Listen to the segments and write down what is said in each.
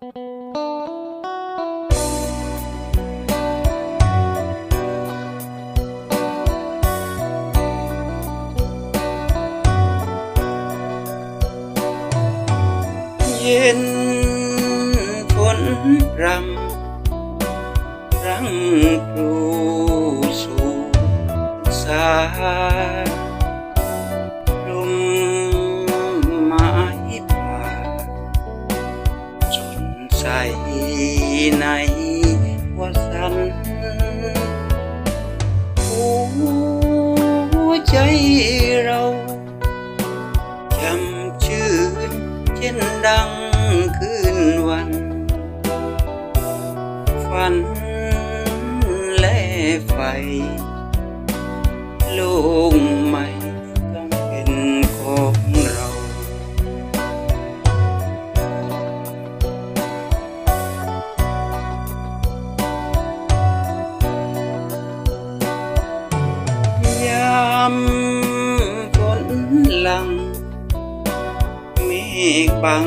เย็นฝนรำรังพลูสู่สา นดังคืนวัน ฝันและไฟโลกใหม่ต้องเป็นของเรา ยาม บัง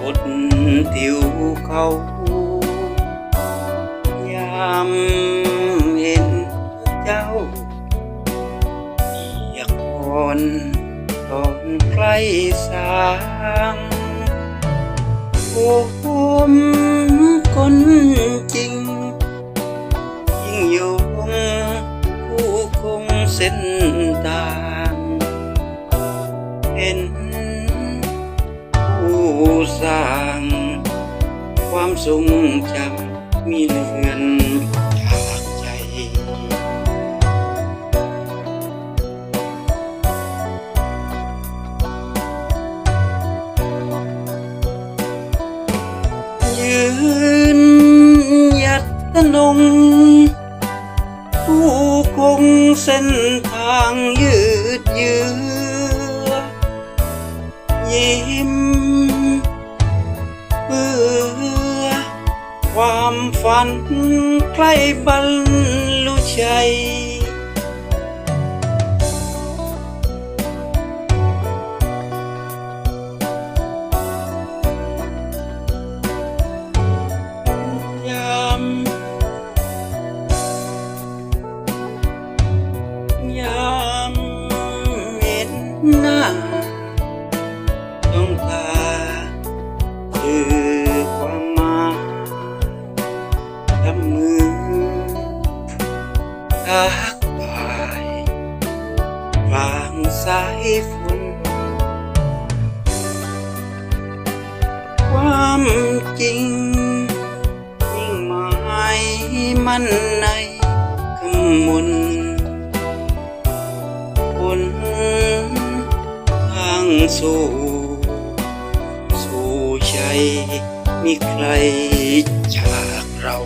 บดทิวเขายามเห็นเจ้าอยากอ่อนตอนใกล้สางโอ้ผมคนจริง ยิ่งยงผู้คงเส้นทางเป็น สร้าง ความทรงจำมีเลือนจากใจ ยืนหยัดตนงผู้คงเส้นทางยืดเยื้อยิ้ม เพื่อ ความฝันใกล้บรรลุใจ ทักทายกลางสายฝนความจริงยิ่งหมายมันในกำมลคนทางสู่สู่ใจมีใครจากเรา